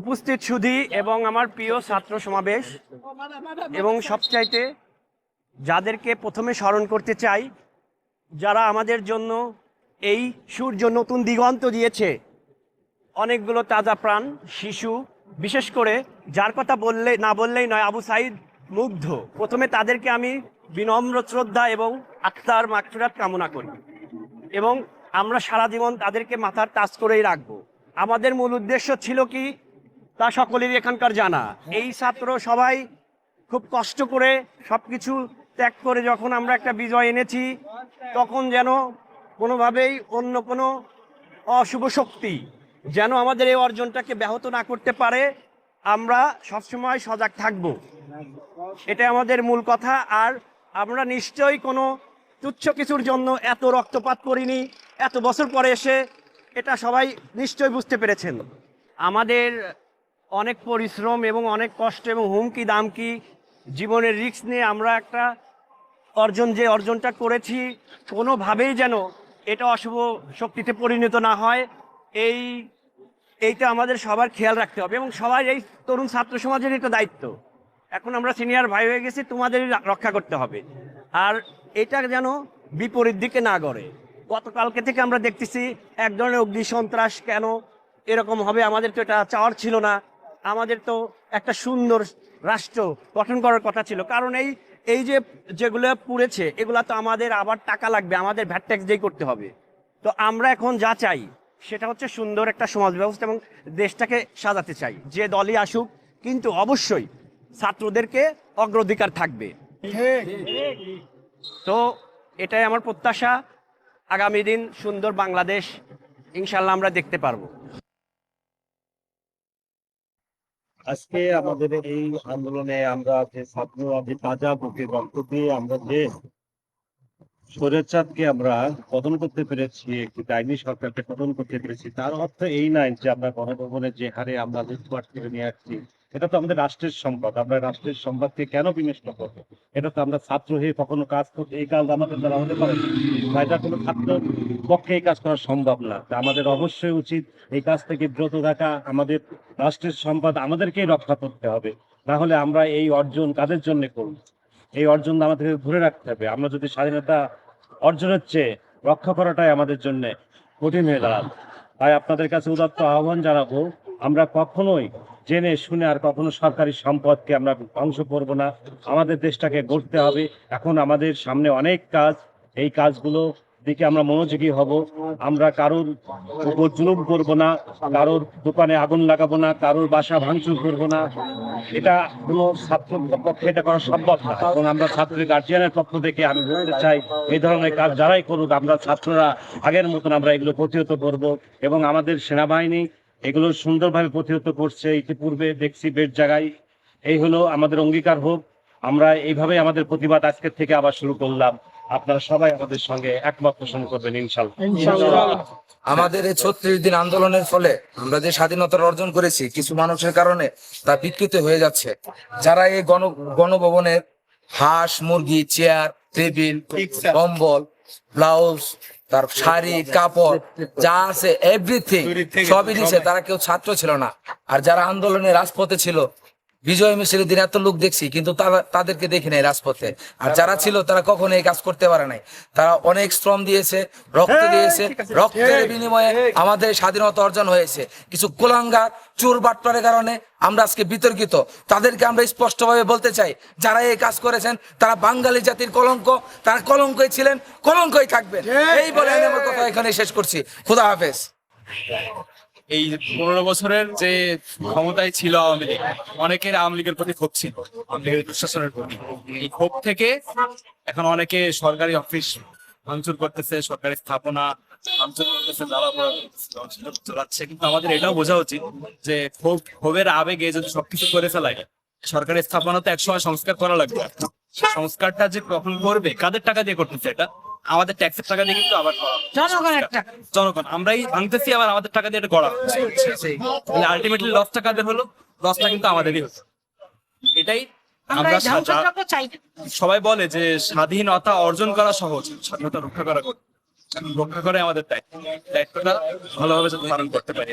উপস্থিত সুধি এবং আমার প্রিয় ছাত্র সমাবেশ। এবং সবচাইতে যাদেরকে প্রথমে স্মরণ করতে চাই, যারা আমাদের জন্য এই সূর্য নতুন দিগন্ত দিয়েছে, অনেকগুলো তাজা প্রাণ, শিশু, বিশেষ করে যার কথা বললে, না বললেই নয়, আবু সাইদ মুগ্ধ। প্রথমে তাদেরকে আমি বিনম্র শ্রদ্ধা এবং আত্মার মাকফিরাত কামনা করি। এবং আমরা সারা জীবন তাদেরকে মাথার তাজ করেই রাখব। আমাদের মূল উদ্দেশ্য ছিল কি? তা সকলেরই এখানকার জানা। এই ছাত্র সবাই খুব কষ্ট করে সব কিছু ত্যাগ করে যখন আমরা একটা বিজয় এনেছি, তখন যেন কোনোভাবেই অন্য কোনো অশুভ শক্তি যেন আমাদের এই অর্জনটাকে ব্যাহত না করতে পারে, আমরা সবসময় সজাগ থাকব। এটা আমাদের মূল কথা। আর আমরা নিশ্চয়ই কোনো তুচ্ছ কিছুর জন্য এত রক্তপাত করিনি, এত বছর পরে এসে এটা সবাই নিশ্চয়ই বুঝতে পেরেছেন। আমাদের অনেক পরিশ্রম এবং অনেক কষ্ট এবং হুমকি দামকি জীবনের রিস্ক নিয়ে আমরা একটা অর্জন যে অর্জনটা করেছি, কোনোভাবেই যেন এটা অশুভ শক্তিতে পরিণত না হয়। এই, এইটা আমাদের সবার খেয়াল রাখতে হবে এবং সবাই এই তরুণ ছাত্র সমাজের একটা দায়িত্ব। এখন আমরা সিনিয়র ভাই হয়ে গেছি, তোমাদেরই রা- রক্ষা করতে হবে। আর এটা যেন বিপরীত দিকে না গড়ে। গতকালকে থেকে আমরা দেখতেছি এক ধরনের অগ্নি সন্ত্রাস কেন এরকম হবে আমাদের তো এটা চাওয়ার ছিল না। আমাদের তো একটা সুন্দর রাষ্ট্র গঠন করার কথা ছিল। কারণ এই এই যে যেগুলো পুড়েছে এগুলা তো আমাদের আবার টাকা লাগবে আমাদের ভ্যাট ট্যাক্স দিয়ে করতে হবে। তো আমরা এখন যা চাই সেটা হচ্ছে সুন্দর একটা সমাজ ব্যবস্থা এবং দেশটাকে সাজাতে চাই। যে দলই আসুক কিন্তু অবশ্যই ছাত্রদেরকে অগ্রাধিকার থাকবে। তো এটাই আমার প্রত্যাশা। আগামী দিন সুন্দর বাংলাদেশ ইনশাল্লাহ আমরা দেখতে পারব। আজকে আমাদের এই আন্দোলনে আমরা যে ছাত্র তাজা বুকে বক্তব্যে আমরা যে স্বৈরাচারকে আমরা পতন করতে পেরেছি, একটি ডাইনি সরকারকে পতন করতে পেরেছি, তার অর্থ এই নাই যে আমরা গণভবনে যে হারে আমরা লুটপাট করে নিয়ে আসছি। এটা তো আমাদের রাষ্ট্রের সম্পদ আমরা রাষ্ট্রের সম্পদকে কেন বিনষ্ট করব? এটা তো আমরা ছাত্র হয়ে কখনো কাজ করতে এই কাজ আমাদের দ্বারা হতে পারে না। এটা কোনো ছাত্র পক্ষে এই কাজ করা সম্ভব না। আমাদের অবশ্যই উচিত এই কাজ থেকে বিরত থাকা, আমাদের রাষ্ট্রের সম্পদ আমাদেরকেই রক্ষা করতে হবে। তাহলে আমরা এই অর্জন কাদের জন্য করব? এই অর্জন আমাদেরকে ধরে রাখতে হবে। আমরা যদি স্বাধীনতা অর্জনের চেয়ে রক্ষা করাটাই আমাদের জন্য কঠিন হয়ে দাঁড়াবে। তাই আপনাদের কাছে উদাত্ত আহ্বান জানাব, আমরা কখনোই জেনে শুনে আর কখনো সরকারি সম্পদকে আমরা ধ্বংস করব না। আমাদের দেশটাকে গড়তে হবে। এখন আমাদের সামনে অনেক কাজ, এই কাজগুলো দিকে আমরা মনোযোগী হব। আমরা কারোর উপর জুলুম করব না, কারোর দোকানে আগুন লাগাবো না, কারোর বাসা ভাঙচুর করব না। এটা কোনো ছাত্রদের পক্ষে এটা করা সম্ভব না। এবং আমরা ছাত্রের গার্জিয়ানের পক্ষ থেকে আমি বলতে চাই, এই ধরনের কাজ যারাই করুক, আমরা ছাত্ররা আগের মতন আমরা এগুলো প্রতিহত করব। এবং আমাদের সেনাবাহিনী এগুলো সুন্দরভাবে প্রতিহত করছে। ইতিপূর্বে দেখছি বেড জায়গায় এই হলো আমাদের অঙ্গীকার হোক। আমরা এইভাবে আমাদের প্রতিবাদ আজকের থেকে আবার শুরু করলাম। আপনারা সবাই আমাদের সঙ্গে একমত পোষণ করবেন ইনশাল্লাহ। আমাদের এই ছত্রিশ দিন আন্দোলনের ফলে আমরা যে স্বাধীনতা অর্জন করেছি কিছু মানুষের কারণে তা বিকৃত হয়ে যাচ্ছে। যারা এই গণ গণভবনের হাঁস মুরগি চেয়ার টেবিল কম্বল ব্লাউজ তার শাড়ি কাপড় যা আছে এভরিথিং সবই দিছে। তারা কেউ ছাত্র ছিল না। আর যারা আন্দোলনে রাজপথে ছিল বিজয় মিছিলের দিন এত লোক দেখছি কিন্তু তারা তাদেরকে দেখি নাই রাজপথে। আর যারা ছিল তারা কখনো এই কাজ করতে পারে নাই। তারা অনেক শ্রম দিয়েছে রক্ত দিয়েছে। রক্তের বিনিময়ে আমাদের স্বাধীনতা অর্জন হয়েছে। কিছু কোলাঙ্গার চোর বাটপারের কারণে আমরা আজকে বিতর্কিত। তাদেরকে আমরা স্পষ্টভাবে বলতে চাই যারা এই কাজ করেছেন তারা বাঙালি জাতির কলঙ্ক তারা কলঙ্কই ছিলেন কলঙ্কই থাকবেন। এই বলে আমি আমার কথা এখানে শেষ করছি। খুদা হাফেজ। এই পনেরো বছরের যে ক্ষমতায় ছিল আওয়ামী লীগ, অনেকের আওয়ামী লীগের প্রতি ক্ষোভ ছিল, আওয়ামী লীগের দুঃশাসনের প্রতি। এই ক্ষোভ থেকে এখন অনেকে সরকারি অফিস ভাঙচুর করতেছে, সরকারি স্থাপনা আমাদের এটাও বোঝা উচিত যে ক্ষোভ, ক্ষোভের আবেগে যদি সবকিছু করে ফেলায় সরকারি স্থাপনা তো একসময় সংস্কার করা লাগবে। সংস্কারটা যে কখন করবে, কাদের টাকা দিয়ে করতেছে এটা? আমাদের ট্যাক্সের টাকা দিয়ে কিন্তু আবার জনগণের টাকা। জনগণ আমরাই ভাঙতেছি আবার আমাদের টাকা দিয়ে এটা করা আলটিমেটলি আলটিমেটলি লসটা কাদের হলো? লসটা কিন্তু আমাদেরই হলো। এটাই আমরা সবাই বলে যে স্বাধীনতা অর্জন করা সহজ স্বাধীনতা রক্ষা করা রক্ষা করে আমাদের দায়িত্ব। দায়িত্বটা ভালোভাবে পালন করতে পারি।